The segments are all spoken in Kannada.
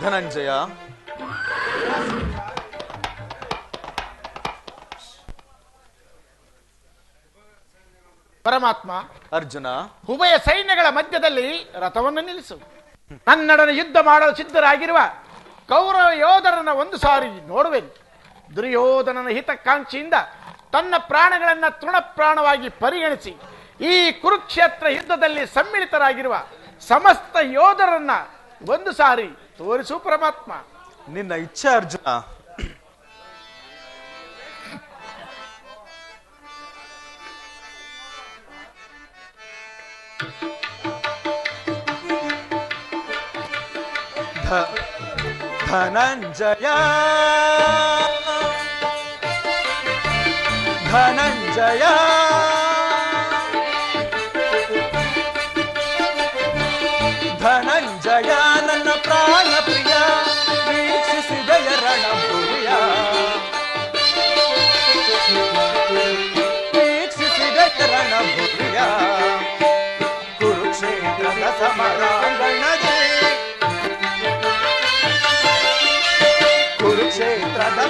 ಧನಂಜಯ. ಪರಮಾತ್ಮ ಅರ್ಜುನ. ಉಭಯ ಸೈನ್ಯಗಳ ಮಧ್ಯದಲ್ಲಿ ರಥವನ್ನು ನಿಲ್ಲಿಸು. ನನ್ನೊಡನೆ ಯುದ್ಧ ಮಾಡಲು ಸಿದ್ಧರಾಗಿರುವ ಕೌರವ ಯೋಧರನ್ನ ಒಂದು ಸಾರಿ ನೋಡುವೆನು. ದುರ್ಯೋಧನನ ಹಿತಕಾಂಕ್ಷಿಯಿಂದ ತನ್ನ ಪ್ರಾಣಗಳನ್ನ ತೃಣಪ್ರಾಣವಾಗಿ ಪರಿಗಣಿಸಿ ಈ ಕುರುಕ್ಷೇತ್ರ ಯುದ್ಧದಲ್ಲಿ ಸಮ್ಮಿಳಿತರಾಗಿರುವ ಸಮಸ್ತ ಯೋಧರನ್ನ ಒಂದು ಸಾರಿ ತೋರಿಸು ಪರಮಾತ್ಮ ನಿನ್ನ ಇಚ್ಛೆ ಅರ್ಜುನ ಧ- ಧನಂಜಯ ಧನಂಜಯ ಧನಂಜಯ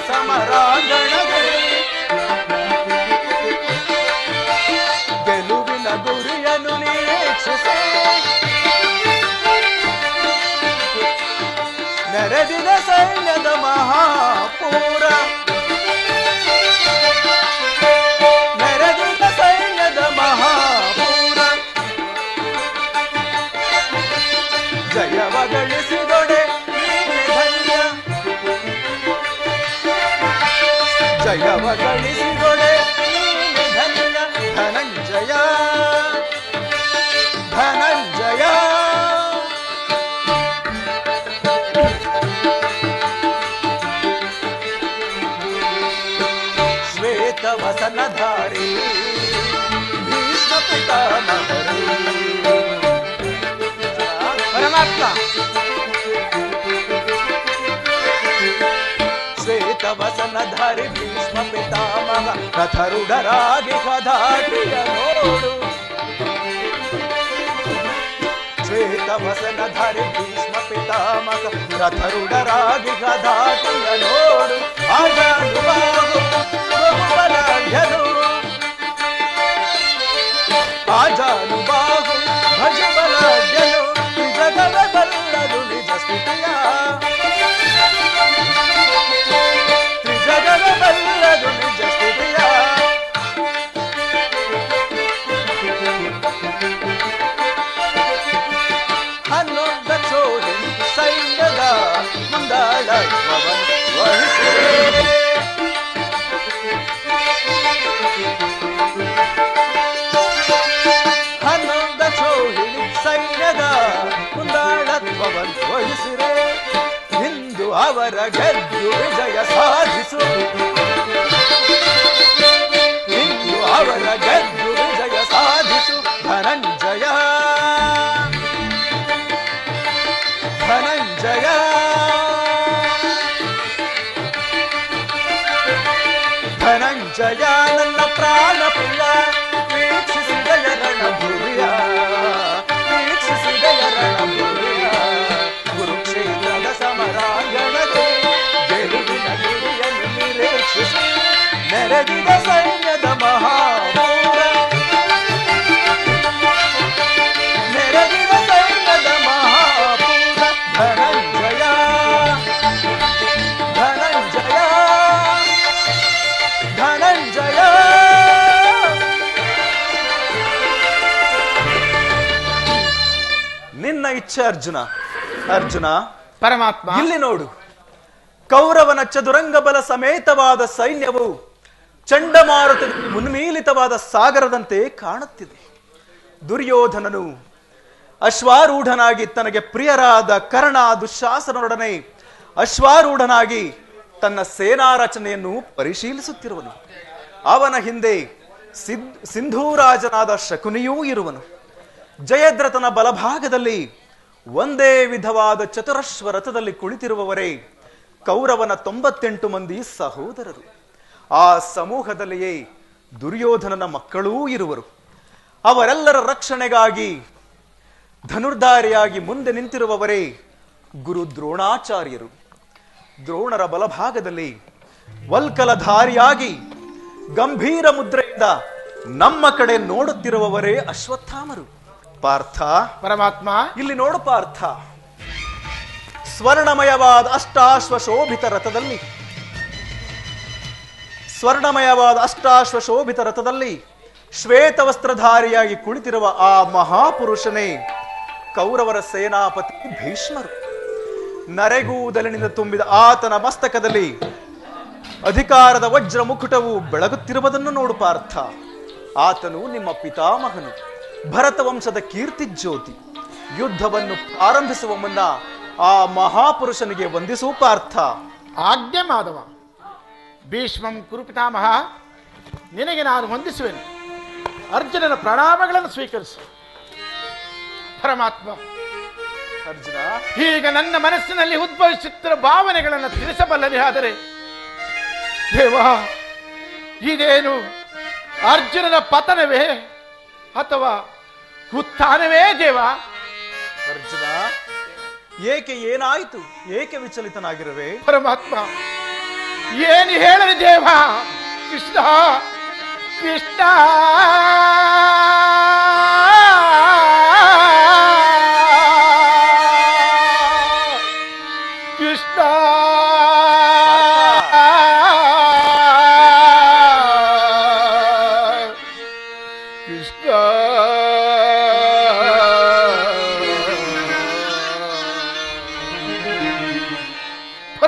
ಕುರುಕ್ಷೇತ್ರದ ಸಮರಾಂಗಣದೆ ಗೆಲುವಿನ ಗುರಿಯನ್ನು ನಿರೀಕ್ಷಿಸಿ ನೆರೆದಿದ ಸೈನ್ಯದ ಮಹಾಪೂರ ధరి భీష్మ పితామహ రథరుడరాగి కథాటియ నోడు శ్వేతవసన ధరి భీష్మ పితామహ రథరుడరాగి కథాటియ నోడు ఆగాడు బాగు బహుబలాఢ్యను ఆజాను బాగు భజ బలాఢ్యను జగవ బల్లదు నిజ స్థితయా. ಇಂದು ಅವರ ಗೆದ್ದು ವಿಜಯ ಸಾಧಿಸು ಇಚ್ಛೆ ಅರ್ಜುನ. ಅರ್ಜುನ ಪರಮಾತ್ಮ. ಇಲ್ಲಿ ನೋಡು. ಕೌರವನ ಚದುರಂಗ ಬಲ ಸಮೇತವಾದ ಸೈನ್ಯವು ಚಂಡಮಾರುತ ಮುನ್ಮೀಲಿತವಾದ ಸಾಗರದಂತೆ ಕಾಣುತ್ತಿದೆ. ದುರ್ಯೋಧನನು ಅಶ್ವಾರೂಢನಾಗಿ ತನಗೆ ಪ್ರಿಯರಾದ ಕರ್ಣ ದುಶಾಸನೊಡನೆ ಅಶ್ವಾರೂಢನಾಗಿ ತನ್ನ ಸೇನಾ ರಚನೆಯನ್ನು ಪರಿಶೀಲಿಸುತ್ತಿರುವನು. ಅವನ ಹಿಂದೆ ಸಿದ್ ಸಿಂಧೂರಾಜನಾದ ಶಕುನಿಯೂ ಇರುವನು. ಜಯದ್ರಥನ ಬಲಭಾಗದಲ್ಲಿ ಒಂದೇ ವಿಧವಾದ ಚತುರಶ್ವ ರಥದಲ್ಲಿ ಕುಳಿತಿರುವವರೇ, ಕೌರವನ ತೊಂಬತ್ತೆಂಟು ಮಂದಿ ಸಹೋದರರು. ಆ ಸಮೂಹದಲ್ಲಿಯೇ ದುರ್ಯೋಧನನ ಮಕ್ಕಳೂ ಇರುವರು. ಅವರೆಲ್ಲರ ರಕ್ಷಣೆಗಾಗಿ ಧನುರ್ಧಾರಿಯಾಗಿ ಮುಂದೆ ನಿಂತಿರುವವರೇ ಗುರು ದ್ರೋಣಾಚಾರ್ಯರು. ದ್ರೋಣರ ಬಲಭಾಗದಲ್ಲಿ ವಲ್ಕಲಧಾರಿಯಾಗಿ ಗಂಭೀರ ಮುದ್ರೆಯಿಂದ ನಮ್ಮ ಕಡೆ ನೋಡುತ್ತಿರುವವರೇ ಅಶ್ವತ್ಥಾಮರು. ಪಾರ್ಥ. ಪರಮಾತ್ಮ. ಇಲ್ಲಿ ನೋಡು ಪಾರ್ಥ. ಸ್ವರ್ಣಮಯವಾದ ಅಷ್ಟಾಶ್ವ ಶೋಭಿತ ರಥದಲ್ಲಿ. ಸ್ವರ್ಣಮಯವಾದ ಅಷ್ಟಾಶ್ವ ಶೋಭಿತ ರಥದಲ್ಲಿ ಶ್ವೇತ ವಸ್ತ್ರಧಾರಿಯಾಗಿ ಕುಳಿತಿರುವ ಆ ಮಹಾಪುರುಷನೇ ಕೌರವರ ಸೇನಾಪತಿ ಭೀಷ್ಮರು. ನರೆಗೂದಲಿನಿಂದ ತುಂಬಿದ ಆತನ ಮಸ್ತಕದಲ್ಲಿ ಅಧಿಕಾರದ ವಜ್ರ ಮುಕುಟವು ಬೆಳಗುತ್ತಿರುವುದನ್ನು ನೋಡು ಪಾರ್ಥ. ಆತನು ನಿಮ್ಮ ಪಿತಾಮಹನು. ಭರತ ವಂಶದ ಕೀರ್ತಿ ಜ್ಯೋತಿ. ಯುದ್ಧವನ್ನು ಪ್ರಾರಂಭಿಸುವ ಮುನ್ನ ಆ ಮಹಾಪುರುಷನಿಗೆ ವಂದಿಸು ಪಾರ್ಥ. ಆಜ್ಞೆ ಮಾಧವ. ಭೀಷ್ಮಂ ಕುರುಪಿತಾಮಹ ನಿನಗೆ ನಾನು ವಂದಿಸುವೆನು. ಅರ್ಜುನನ ಪ್ರಣಾಮಗಳನ್ನು ಸ್ವೀಕರಿಸು. ಪರಮಾತ್ಮ ಅರ್ಜುನ ಈಗ ನನ್ನ ಮನಸ್ಸಿನಲ್ಲಿ ಉದ್ಭವಿಸುತ್ತಿರುವ ಭಾವನೆಗಳನ್ನು ತಿಳಿಸಬಲ್ಲದೆ ಆದರೆ ದೇವಾ ಇದೇನು ಅರ್ಜುನನ ಪತನವೇ ಅಥವಾ ಉತ್ಥಾನವೇ ದೇವ. ಅರ್ಜುನ ಏಕೆ ಏನಾಯಿತು? ಏಕೆ ವಿಚಲಿತನಾಗಿರುವೆ? ಪರಮಾತ್ಮ ಏನು ಹೇಳಲಿ ದೇವ? ಕೃಷ್ಣ ಕೃಷ್ಣ! ಕೃಷ್ಣ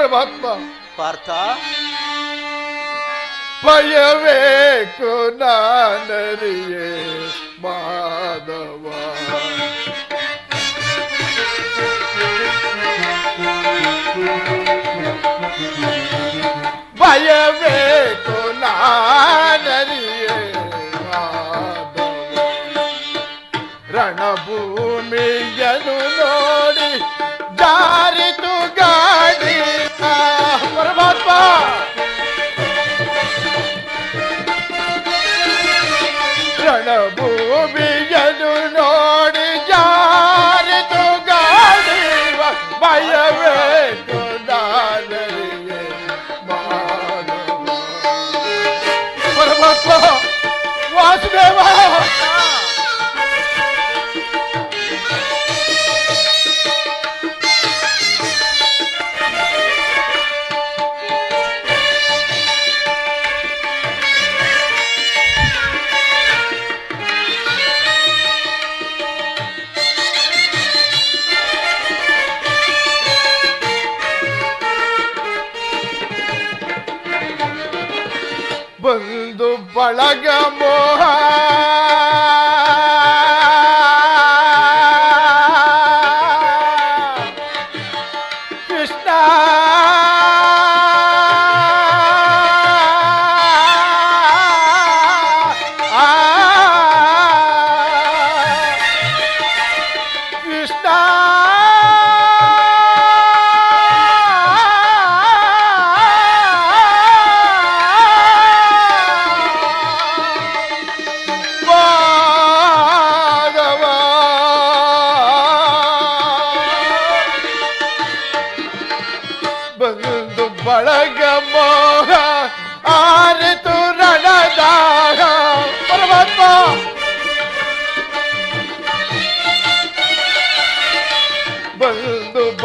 ಪರಮಾತ್ಮ ಪಾರ್ಥ. ಭಯಬೇಕು ನಾನರಿಯೇ ಮಾಧವ ಭಯಬೇಕು ನಾನರಿಯೇ ಮಾಧವ ರಣಭೂಮಿಯನು ನೋಡಿ ಜಾರಿತು ಗಾಡಿ ಆ, ಪರಮಾತ್ಮ ರಣಭೂಮಿಯನು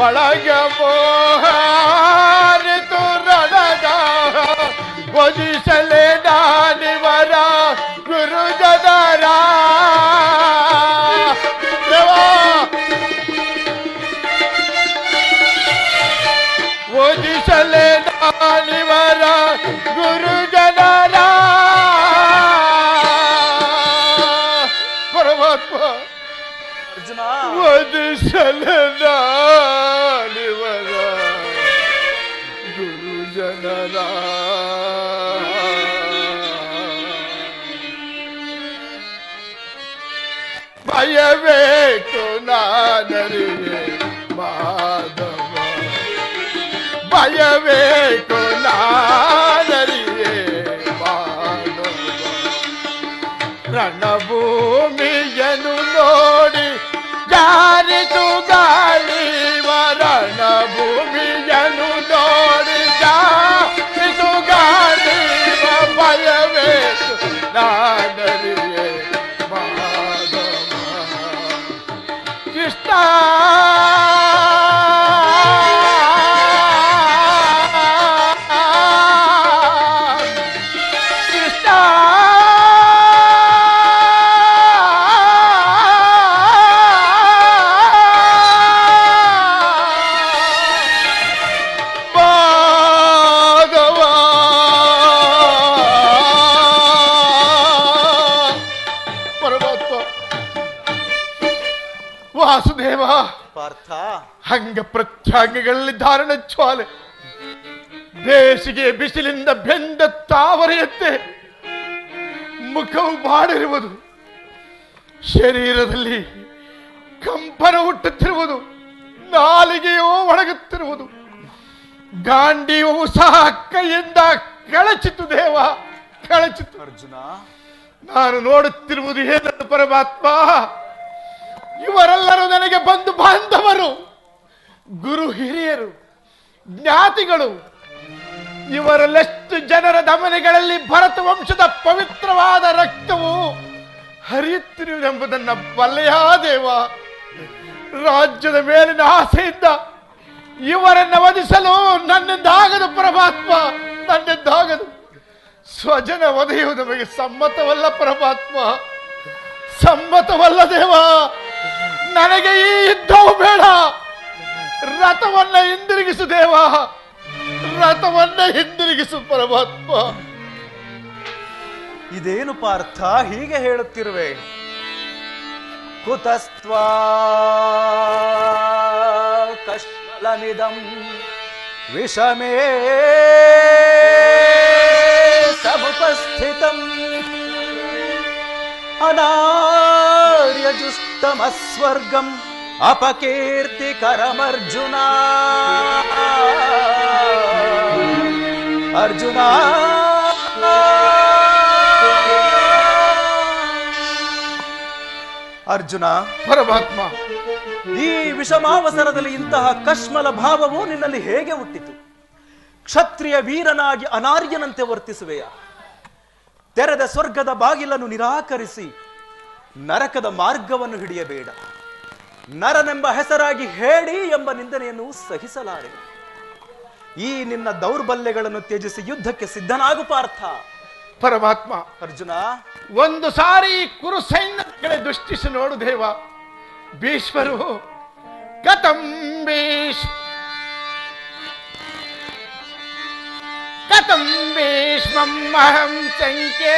ಬಂದು ಬಳಗ ಮೋಹಾರಿತು ರಣದ ಒದಿಸಲೆ ನಾನಿವರ ಗುರು ಜನರ ಒದಿಸಲೆ ನಾನಿವರ ಗುರು ಜನರ ಪರಮಾತ್ಮ ಅರ್ಜುನ ವದಿಸಲನಾಲಿವರ భయవేకునానరియే మాధవ. భయవేకునానరియే మాధవ. రణభూమి జను నోడి జారితుగా ಅಂಗ ಪ್ರತ್ಯಾಂಗಗಳಲ್ಲಿ ಧಾರಣ ಜ್ವಾಲೆ. ಬೇಸಿಗೆ ಬಿಸಿಲಿಂದ ಬೆಂದ ತಾವರೆಯಂತೆ ಮುಖವು ಮಾಡಿರುವುದು. ಶರೀರದಲ್ಲಿ ಕಂಪನ ಹುಟ್ಟುತ್ತಿರುವುದು. ನಾಲಿಗೆಯೋ ಒಣಗುತ್ತಿರುವುದು. ಗಾಂಡಿಯೋ ಸಹ ಕೈಯಿಂದ ಕಳಚಿತು ದೇವ ಕಳಚಿತು ಅರ್ಜುನ. ನಾನು ನೋಡುತ್ತಿರುವುದು ಏನನ್ನು ಪರಮಾತ್ಮ. ಇವರೆಲ್ಲರೂ ನನಗೆ ಬಂದು ಬಾಂಧವರು. ಗುರು ಹಿರಿಯರು, ಜ್ಞಾತಿಗಳು, ಇವರಲ್ಲೆಷ್ಟು ಜನರ ದಮನೆಗಳಲ್ಲಿ ಭರತ ವಂಶದ ಪವಿತ್ರವಾದ ರಕ್ತವು ಹರಿಯುತ್ತಿರುವುದೆಂಬುದನ್ನ ಬಲೆಯ ದೇವ. ರಾಜ್ಯದ ಮೇಲಿನ ಆಸೆಯಿಂದ ಇವರನ್ನ ವಧಿಸಲು ನನ್ನಿಂದಾಗದು ಪರಮಾತ್ಮ, ನನ್ನಿಂದಾಗದು. ಸ್ವಜನ ವಧೆಯು ನಮಗೆ ಸಮ್ಮತವಲ್ಲ ಪರಮಾತ್ಮ. ಸಮ್ಮತವಲ್ಲ ದೇವ. ನನಗೆ ಈ ಯುದ್ಧವು ಬೇಡ. ರಥವನ್ನ ಹಿಂದಿರುಗಿಸು ದೇವ. ರಥವನ್ನ ಹಿಂದಿರುಗಿಸು ಪರಮಾತ್ಮ. ಇದೇನು ಪಾರ್ಥ? ಹೀಗೆ ಹೇಳುತ್ತಿರುವೆ. ಕುತಸ್ತ್ವಾ ಕಶ್ಮಲಮಿದಂ ವಿಷಮೇ ಸಮುಪಸ್ಥಿತಂ ಅನಾರ್ಯಜುಷ್ಟಮಸ್ವರ್ಗಂ ಅಪಕೀರ್ತಿಕರಮರ್ಜುನ ಅರ್ಜುನ. ಅರ್ಜುನ. ಪರಮಾತ್ಮ. ಈ ವಿಷಮಾವಸರದಲ್ಲಿ ಇಂತಹ ಕಶ್ಮಲ ಭಾವವು ನಿನ್ನಲ್ಲಿ ಹೇಗೆ ಹುಟ್ಟಿತು? ಕ್ಷತ್ರಿಯ ವೀರನಾಗಿ ಅನಾರ್ಯನಂತೆ ವರ್ತಿಸುವೆಯ? ತೆರೆದ ಸ್ವರ್ಗದ ಬಾಗಿಲನ್ನು ನಿರಾಕರಿಸಿ ನರಕದ ಮಾರ್ಗವನ್ನು ಹಿಡಿಯಬೇಡ. ನರನೆಂಬ ಹೆಸರಾಗಿ ಹೇಳಿ ಎಂಬ ನಿಂದನೆಯನ್ನು ಸಹಿಸಲಾರೆ. ಈ ನಿನ್ನ ದೌರ್ಬಲ್ಯಗಳನ್ನು ತ್ಯಜಿಸಿ ಯುದ್ಧಕ್ಕೆ ಸಿದ್ಧನಾಗು ಪಾರ್ಥ. ಪರಮಾತ್ಮ ಅರ್ಜುನ. ಒಂದು ಸಾರಿ ಕುರು ಸೈನ್ಯಗಳೇ ದೃಷ್ಟಿಸಿ ನೋಡು ದೇವ. ಭೀಷ್ಮರು ಕಥಂ ಭೀಷ್ ಕಥಂ ಭೀಷ್ಮಂ ಅಹಂ ಸಂಖ್ಯೆ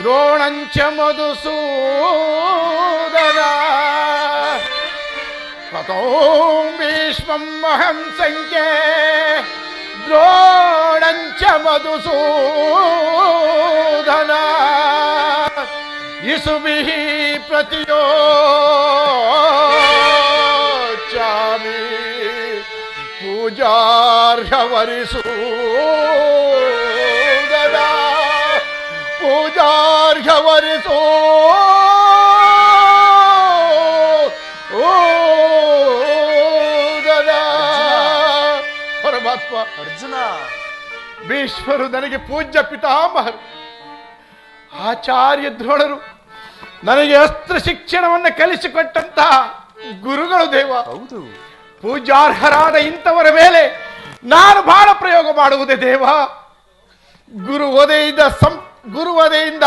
द्रोण च ततो भीष्मम् अहं सङ्ख्ये द्रोणञ्च मधुसूदरा इसुभिः प्रतियोचामि। पूजार्हवरिसू ಪೂಜಾರ್ಹವರಿಸೋ. ಪರಮಾತ್ಮ. ಅರ್ಜುನ. ಭೀಷ್ಮರು ನನಗೆ ಪೂಜ್ಯ ಪಿತಾಮಹರು. ಆಚಾರ್ಯ ದ್ರೋಣರು ನನಗೆ ಅಸ್ತ್ರ ಶಿಕ್ಷಣವನ್ನು ಕಲಿಸಿಕೊಟ್ಟಂತಹ ಗುರುಗಳು ದೇವ. ಹೌದು. ಪೂಜಾರ್ಹರಾದ ಇಂಥವರ ಮೇಲೆ ನಾನು ಬಹಳ ಪ್ರಯೋಗ ಮಾಡುವುದೇ ದೇವ. ಗುರು ಒದೆಯಿದ ಸಂ ಗುರು ಒದೆಯಿಂದ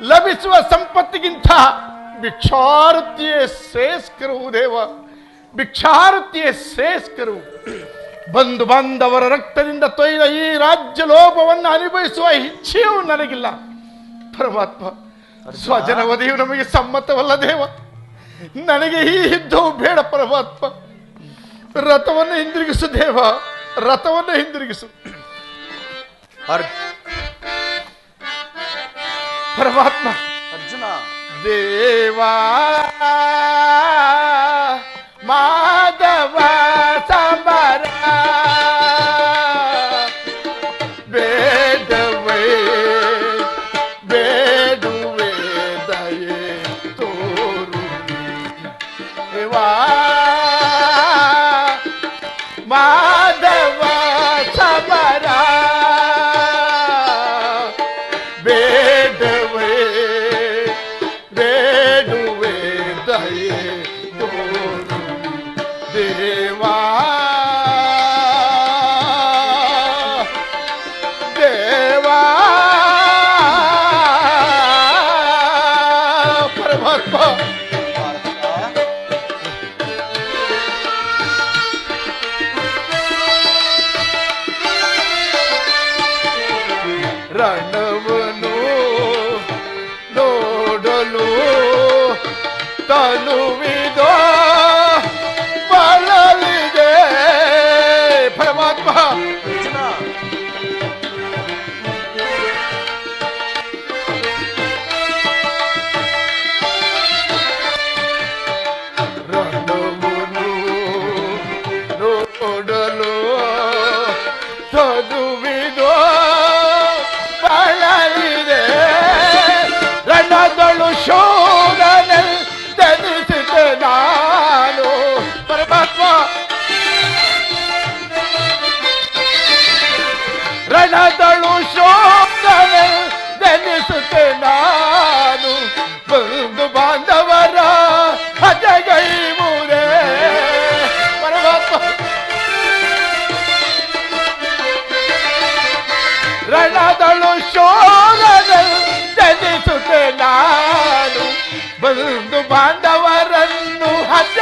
ಲಭಿಸುವ ಸಂಪತ್ತಿಗಿಂತ ಭಿಕ್ಷಾರತಿಯೇ ಶ್ರೇಷ್ಠರು ದೇವ. ಭಿಕ್ಷಾರತಿಯೇ ಶ್ರೇಷ್ಠರು. ಬಂಧು ಬಾಂಧವರ ರಕ್ತದಿಂದ ತೊಯ್ದ ಈ ರಾಜ್ಯ ಲೋಪವನ್ನು ಅನುಭವಿಸುವ ಇಚ್ಛೆಯೂ ನನಗಿಲ್ಲ. ಪರಮಾತ್ಮ ಸ್ವಜನ ವಧೆಯು ನಮಗೆ ಸಮ್ಮತವಲ್ಲ ದೇವ. ನನಗೆ ಈ ಯುದ್ಧವು ಬೇಡ ಪರಮಾತ್ಮ. ರಥವನ್ನು ಹಿಂದಿರುಗಿಸು ದೇವ, ರಥವನ್ನು ಹಿಂದಿರುಗಿಸು. ಅರ್- ಪರಮಾತ್ಮ ಅರ್ಜುನ ದೇವಾ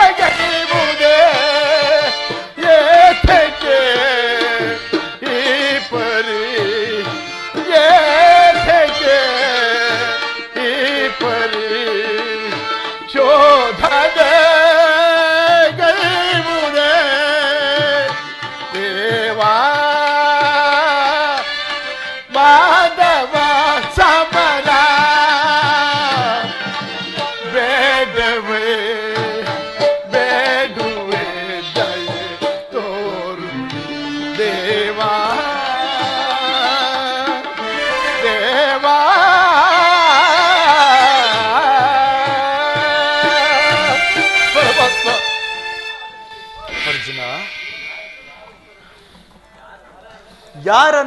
Take it.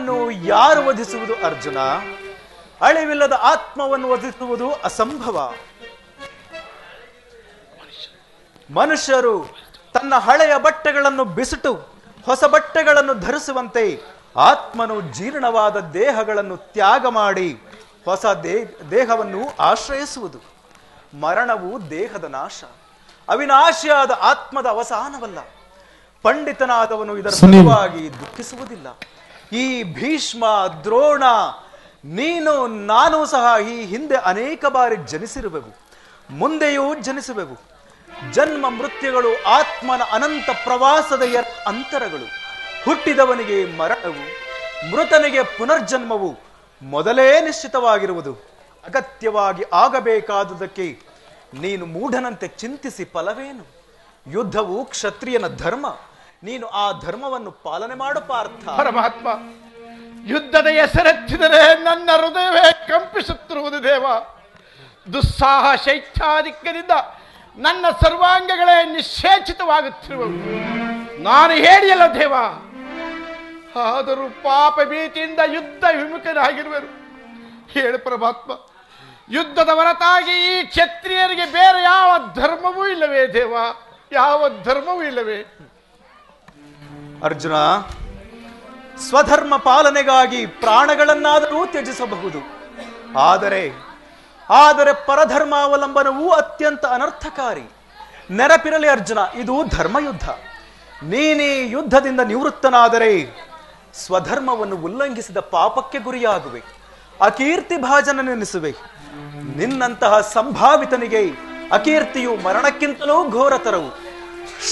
ಯಾರನ್ನು ಯಾರು ವಧಿಸುವುದು ಅರ್ಜುನ? ಅಳಿವಿಲ್ಲದ ಆತ್ಮವನ್ನು ವಧಿಸುವುದು ಅಸಂಭವ. ಮನುಷ್ಯರು ತನ್ನ ಹಳೆಯ ಬಟ್ಟೆಗಳನ್ನು ಬಿಸಿಟು ಹೊಸ ಬಟ್ಟೆಗಳನ್ನು ಧರಿಸುವಂತೆ ಆತ್ಮನು ಜೀರ್ಣವಾದ ದೇಹಗಳನ್ನು ತ್ಯಾಗ ಮಾಡಿ ಹೊಸ ದೇ ದೇಹವನ್ನು ಆಶ್ರಯಿಸುವುದು. ಮರಣವು ದೇಹದ ನಾಶ. ಅವಿನಾಶಿಯಾದ ಆತ್ಮದ ಅವಸಾನವಲ್ಲ. ಪಂಡಿತನಾದವನು ಇದರ ಸುಲಭವಾಗಿ ದುಃಖಿಸುವುದಿಲ್ಲ. ಈ ಭೀಷ್ಮ ದ್ರೋಣ, ನೀನು ನಾನು ಸಹ ಈ ಹಿಂದೆ ಅನೇಕ ಬಾರಿ ಜನಿಸಿರುವೆವು, ಮುಂದೆಯೂ ಜನಿಸುವೆವು. ಜನ್ಮ ಮೃತ್ಯುಗಳು, ಆತ್ಮನ ಅನಂತ ಪ್ರವಾಸದ ಅಂತರಗಳು. ಹುಟ್ಟಿದವನಿಗೆ ಮರಣವು, ಮೃತನಿಗೆ ಪುನರ್ಜನ್ಮವು ಮೊದಲೇ ನಿಶ್ಚಿತವಾಗಿರುವುದು. ಅಗತ್ಯವಾಗಿ ಆಗಬೇಕಾದುದಕ್ಕೆ ನೀನು ಮೂಢನಂತೆ ಚಿಂತಿಸಿ ಫಲವೇನು? ಯುದ್ಧವು ಕ್ಷತ್ರಿಯನ ಧರ್ಮ. ನೀನು ಆ ಧರ್ಮವನ್ನು ಪಾಲನೆ ಮಾಡು ಪಾರ್ಥ. ಪರಮಾತ್ಮ, ಯುದ್ಧದ ಹೆಸರೆತ್ತಿದರೆ ನನ್ನ ಹೃದಯವೇ ಕಂಪಿಸುತ್ತಿರುವುದು ದೇವ. ದುಸ್ಸಾಹ ಶೈತ್ಯಾಧಿಕ್ಯದಿಂದ ನನ್ನ ಸರ್ವಾಂಗಗಳೇ ನಿಶ್ಚೇಚಿತವಾಗುತ್ತಿರುವವು. ನಾನು ಹೇಳಿಯಲ್ಲ ದೇವ, ಆದರೂ ಪಾಪ ಭೀತಿಯಿಂದ ಯುದ್ಧ ವಿಮುಖರಾಗಿರುವರು. ಹೇಳು ಪರಮಾತ್ಮ, ಯುದ್ಧದ ಹೊರತಾಗಿ ಈ ಕ್ಷತ್ರಿಯರಿಗೆ ಬೇರೆ ಯಾವ ಧರ್ಮವೂ ಇಲ್ಲವೇ ದೇವ? ಯಾವ ಧರ್ಮವೂ ಇಲ್ಲವೇ? ಅರ್ಜುನ, ಸ್ವಧರ್ಮ ಪಾಲನೆಗಾಗಿ ಪ್ರಾಣಗಳನ್ನಾದರೂ ತ್ಯಜಿಸಬಹುದು. ಆದರೆ ಆದರೆ ಪರಧರ್ಮಾವಲಂಬನವೂ ಅತ್ಯಂತ ಅನರ್ಥಕಾರಿ. ನೆನಪಿರಲಿ ಅರ್ಜುನ, ಇದು ಧರ್ಮಯುದ್ಧ. ನೀನೇ ಯುದ್ಧದಿಂದ ನಿವೃತ್ತನಾದರೆ ಸ್ವಧರ್ಮವನ್ನು ಉಲ್ಲಂಘಿಸಿದ ಪಾಪಕ್ಕೆ ಗುರಿಯಾಗುವೆ. ಅಕೀರ್ತಿ ಭಾಜನನೆನಿಸುವೆ ನಿನ್ನಂತಹ ಸಂಭಾವಿತನಿಗೆ ಅಕೀರ್ತಿಯು ಮರಣಕ್ಕಿಂತಲೂ ಘೋರತರವು.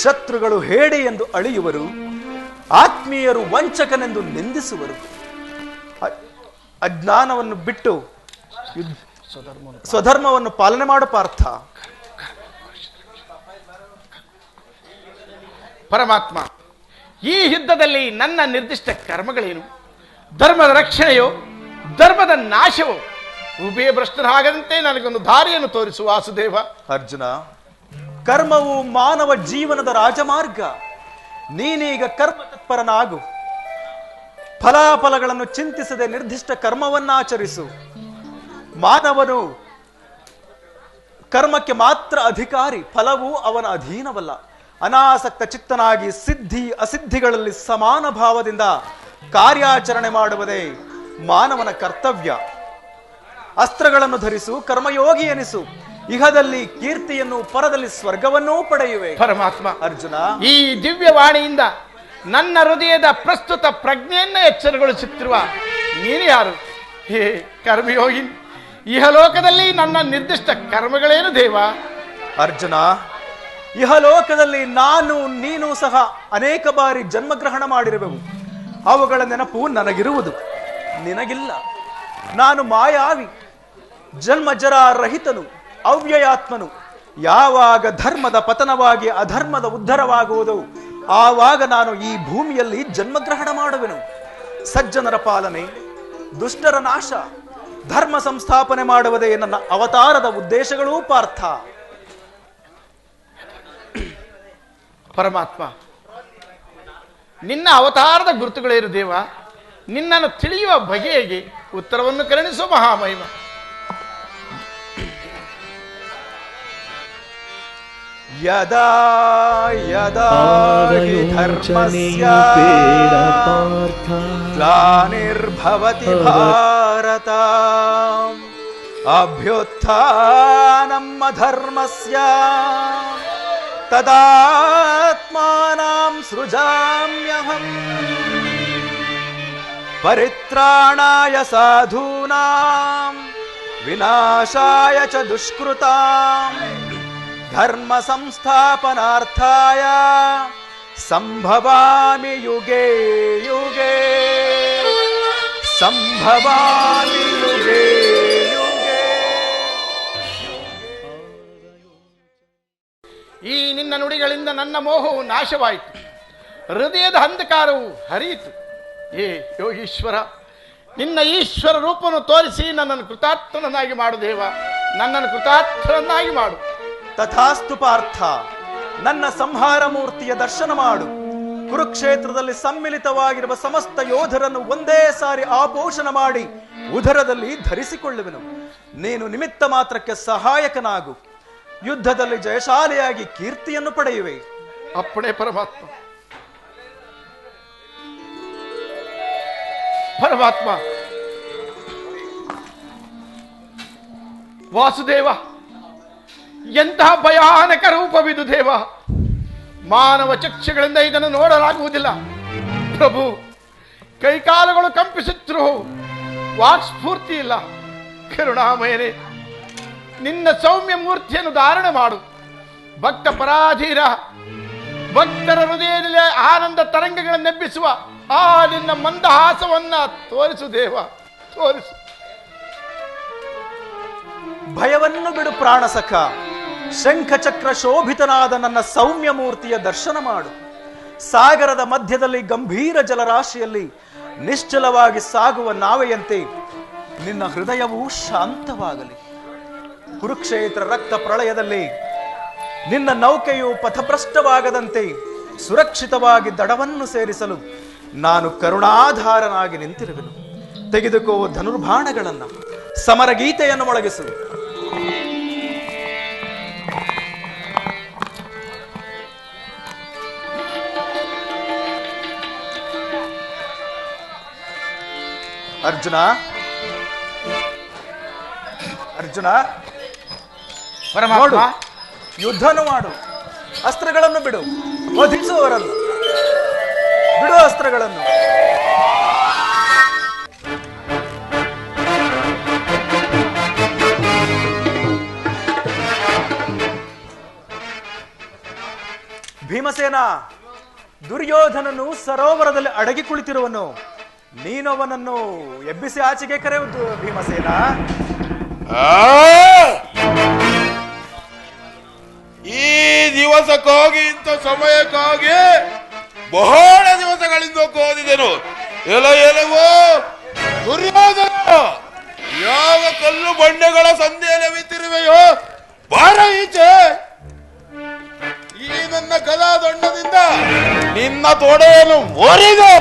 ಶತ್ರುಗಳು ಹೇಡಿ ಎಂದು ಅಳಿಯುವರು. ಆತ್ಮೀಯರು ವಂಚಕನೆಂದು ನಿಂದಿಸುವರು. ಅಜ್ಞಾನವನ್ನು ಬಿಟ್ಟು ಸ್ವಧರ್ಮವನ್ನು ಪಾಲನೆ ಮಾಡು ಪಾರ್ಥ. ಪರಮಾತ್ಮ ಈ ಯುದ್ಧದಲ್ಲಿ ನನ್ನ ನಿರ್ದಿಷ್ಟ ಕರ್ಮಗಳೇನು? ಧರ್ಮದ ರಕ್ಷಣೆಯೋ ಧರ್ಮದ ನಾಶವೋ? ಉಭಯ ಭ್ರಷ್ಟರಾಗದಂತೆ ನನಗೊಂದು ದಾರಿಯನ್ನು ತೋರಿಸುವ ವಾಸುದೇವ. ಅರ್ಜುನ ಕರ್ಮವು ಮಾನವ ಜೀವನದ ರಾಜಮಾರ್ಗ. ನೀನೀಗ ಕರ್ಮ ತತ್ಪರನಾಗು ಫಲಾಫಲಗಳನ್ನು ಚಿಂತಿಸದೆ ನಿರ್ದಿಷ್ಟ ಕರ್ಮವನ್ನಾಚರಿಸು. ಮಾನವನು ಕರ್ಮಕ್ಕೆ ಮಾತ್ರ ಅಧಿಕಾರಿ, ಫಲವು ಅವನ ಅಧೀನವಲ್ಲ. ಅನಾಸಕ್ತ ಚಿತ್ತನಾಗಿ ಸಿದ್ಧಿ ಅಸಿದ್ಧಿಗಳಲ್ಲಿ ಸಮಾನ ಭಾವದಿಂದ ಕಾರ್ಯಾಚರಣೆ ಮಾಡುವುದೇ ಮಾನವನ ಕರ್ತವ್ಯ. ಅಸ್ತ್ರಗಳನ್ನು ಧರಿಸು, ಕರ್ಮಯೋಗಿ ಎನಿಸು. ಇಹದಲ್ಲಿ ಕೀರ್ತಿಯನ್ನು ಪರದಲ್ಲಿ ಸ್ವರ್ಗವನ್ನೂ ಪಡೆಯುವೆ. ಪರಮಾತ್ಮ ಅರ್ಜುನ ಈ ದಿವ್ಯವಾಣಿಯಿಂದ ನನ್ನ ಹೃದಯದ ಪ್ರಸ್ತುತ ಪ್ರಜ್ಞೆಯನ್ನ ಎಚ್ಚರಗೊಳಿಸುತ್ತಿರುವ ನೀನು ಯಾರು? ಹೇ ಕರ್ಮಯೋಗಿ ಇಹಲೋಕದಲ್ಲಿ ನನ್ನ ನಿರ್ದಿಷ್ಟ ಕರ್ಮಗಳೇನು ದೇವ? ಅರ್ಜುನ ಇಹಲೋಕದಲ್ಲಿ ನಾನು ನೀನು ಸಹ ಅನೇಕ ಬಾರಿ ಜನ್ಮಗ್ರಹಣ ಮಾಡಿರುವೆವು. ಅವುಗಳ ನೆನಪು ನನಗಿರುವುದು. ನಿನಗಿಲ್ಲ. ನಾನು ಮಾಯಾವಿ ಜನ್ಮಜರ ರಹಿತನು ಅವ್ಯಯಾತ್ಮನು. ಯಾವಾಗ ಧರ್ಮದ ಪತನವಾಗಿ ಅಧರ್ಮದ ಉದ್ಧರವಾಗುವುದು, ಆವಾಗ ನಾನು ಈ ಭೂಮಿಯಲ್ಲಿ ಜನ್ಮಗ್ರಹಣ ಮಾಡುವೆನು. ಸಜ್ಜನರ ಪಾಲನೆ, ದುಷ್ಟರ ನಾಶ, ಧರ್ಮ ಸಂಸ್ಥಾಪನೆ ಮಾಡುವುದೇ ನನ್ನ ಅವತಾರದ ಉದ್ದೇಶಗಳೂ ಪಾರ್ಥ. ಪರಮಾತ್ಮ, ನಿನ್ನ ಅವತಾರದ ಗುರುತುಗಳೇನು ದೇವ, ನಿನ್ನನ್ನು ತಿಳಿಯುವ ಬಗೆಗೆ ಉತ್ತರವನ್ನು ಕರುಣಿಸುವ ಮಹಾಮಹಿಮ. यदा यदा हि धर्मस्य क्ला निर्भवति अभ्युत्थानम् अधर्मस्य। तदात्मानं सृजाम्यहम्। परित्राणाय साधूनाम् विनाशाय च दुष्कृताम्। ಧರ್ಮ ಸಂಸ್ಥಾಪನಾರ್ಥಾಯ ಸಂಭವಾಮಿ ಯುಗೆ ಯುಗೆ. ಸಂಭವಾಮಿ ಯುಗೆ ಈ ನಿನ್ನ ನುಡಿಗಳಿಂದ ನನ್ನ ಮೋಹವು ನಾಶವಾಯಿತು. ಹೃದಯದ ಅಂಧಕಾರವು ಹರಿಯಿತು. ಏ ಯೋಗೀಶ್ವರ ನಿನ್ನ ಈಶ್ವರ ರೂಪವನ್ನು ತೋರಿಸಿ ನನ್ನನ್ನು ಕೃತಾರ್ಥನನ್ನಾಗಿ ಮಾಡು ದೇವ. ನನ್ನನ್ನು ಕೃತಾರ್ಥನನ್ನಾಗಿ ಮಾಡು. ತಥಾಸ್ತು ಪಾರ್ಥ, ನನ್ನ ಸಂಹಾರ ಮೂರ್ತಿಯ ದರ್ಶನ ಮಾಡು. ಕುರುಕ್ಷೇತ್ರದಲ್ಲಿ ಸಮ್ಮಿಲಿತವಾಗಿರುವ ಸಮಸ್ತ ಯೋಧರನ್ನು ಒಂದೇ ಸಾರಿ ಆಪೋಷಣ ಮಾಡಿ, ಉದರದಲ್ಲಿ ಧರಿಸಿಕೊಳ್ಳುವೆನು. ನೀನು ನಿಮಿತ್ತ ಮಾತ್ರಕ್ಕೆ ಸಹಾಯಕನಾಗು. ಯುದ್ಧದಲ್ಲಿ ಜಯಶಾಲಿಯಾಗಿ ಕೀರ್ತಿಯನ್ನು ಪಡೆಯುವೆ. ಅಪ್ಪಣೆ ಪರಮಾತ್ಮ. ಪರಮಾತ್ಮ. ವಾಸುದೇವ. ಎಂತಹ ಭಯಾನಕ ರೂಪವಿದು ದೇವ? ಮಾನವ ಚಕ್ಷುಗಳಿಂದ ಇದನ್ನು ನೋಡಲಾಗುವುದಿಲ್ಲ. ಪ್ರಭು, ಕೈಕಾಲುಗಳು ಕಂಪಿಸುತ್ತಿರು ವಾಕ್ಸ್ಫೂರ್ತಿ ಇಲ್ಲ. ಕರುಣಾಮಯನೇ, ನಿನ್ನ ಸೌಮ್ಯ ಮೂರ್ತಿಯನ್ನು ಧಾರಣೆ ಮಾಡು. ಭಕ್ತ ಪರಾಧೀರ, ಭಕ್ತರ ಹೃದಯದಲ್ಲಿ ಆನಂದ ತರಂಗಗಳನ್ನೆಬ್ಬಿಸುವ ಆ ನಿನ್ನ ಮಂದಹಾಸವನ್ನ ತೋರಿಸು ದೇವ, ತೋರಿಸು. ಭಯವನ್ನು ಬಿಡು ಪ್ರಾಣಸಖ. ಶಂಖಚಕ್ರ ಶೋಭಿತನಾದ ನನ್ನ ಸೌಮ್ಯ ಮೂರ್ತಿಯ ದರ್ಶನ ಮಾಡು. ಸಾಗರದ ಮಧ್ಯದಲ್ಲಿ ಗಂಭೀರ ಜಲರಾಶಿಯಲ್ಲಿ ನಿಶ್ಚಲವಾಗಿ ಸಾಗುವ ನಾವೆಯಂತೆ ನಿನ್ನ ಹೃದಯವು ಶಾಂತವಾಗಲಿ. ಕುರುಕ್ಷೇತ್ರ ರಕ್ತ ಪ್ರಳಯದಲ್ಲಿ ನಿನ್ನ ನೌಕೆಯು ಪಥಭ್ರಷ್ಟವಾಗದಂತೆ ಸುರಕ್ಷಿತವಾಗಿ ದಡವನ್ನು ಸೇರಿಸಲು ನಾನು ಕರುಣಾಧಾರನಾಗಿ ನಿಂತಿರುವೆನು. ತೆಗೆದುಕೋ ಸಮರ ಸಮರಗೀತೆಯನ್ನು ಮೊಳಗಿಸು. ಅರ್ಜುನ? ಅರ್ಜುನ? ನೋಡು. ಯುದ್ಧನು ಮಾಡು. ಅಸ್ತ್ರಗಳನ್ನು ಬಿಡು. ವಧಿಸುವವರನ್ನು. ಬಿಡು ಅಸ್ತ್ರಗಳನ್ನು. ಭೀಮಸೇನ ದುರ್ಯೋಧನನು ಸರೋವರದಲ್ಲಿ ಅಡಗಿ ಕುಳಿತಿರುವನು. ನೀನವನನ್ನು ಎಬ್ಬಿಸಿ ಆಚೆಗೆ ಕರೆಯುವುದು ಭೀಮಸೇನ! ಈ ದಿವಸಕ್ಕಾಗಿ, ಇಂಥ ಸಮಯಕ್ಕಾಗಿ ಬಹಳ ದಿವಸಗಳಿಂದ ಕೋದಿದೆನು ಎಲ ಎಲವೋ ದುರ್ಯೋಧನ, ಯಾವ ಕಲ್ಲು ಬಂಡೆಗಳ ಸಂಧಿಯಲ್ಲಿ ಬಿತ್ತಿರುವೆಯೋ ಬಾರ ಈಚೆ. ಈ ನನ್ನ ಕಲಾ ದೊಣ್ಣದಿಂದ ನಿನ್ನ ತೊಡೆಯನ್ನು ಮುರಿದು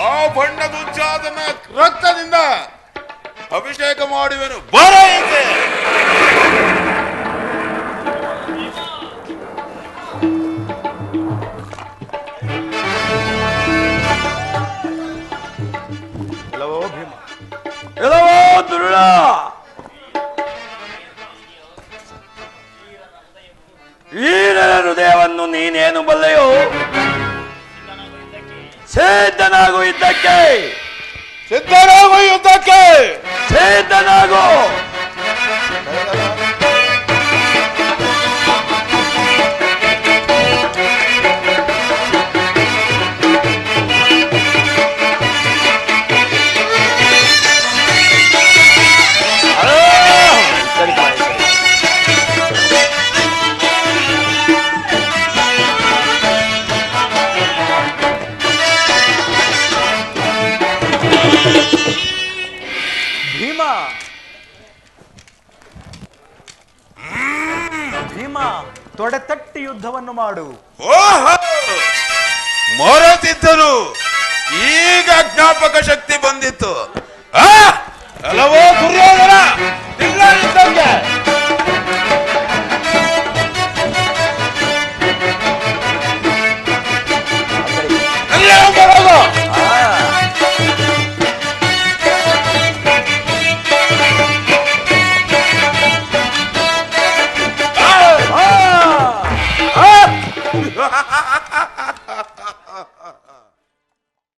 ಆ? ಆ ಬಣ್ಣದುಚ್ಚಾದನ ರಕ್ತದಿಂದ ಅಭಿಷೇಕ ಮಾಡುವೆನು ಬರೈತೆ ಯುದ್ಧವನ್ನು ಮಾಡು. ಓಹೋ! ಈಗ ಜ್ಞಾಪಕ ಶಕ್ತಿ ಬಂದಿತ್ತು. ಹಲವೋ ದುರ್ಯೋಧನ! ಇಲ್ಲ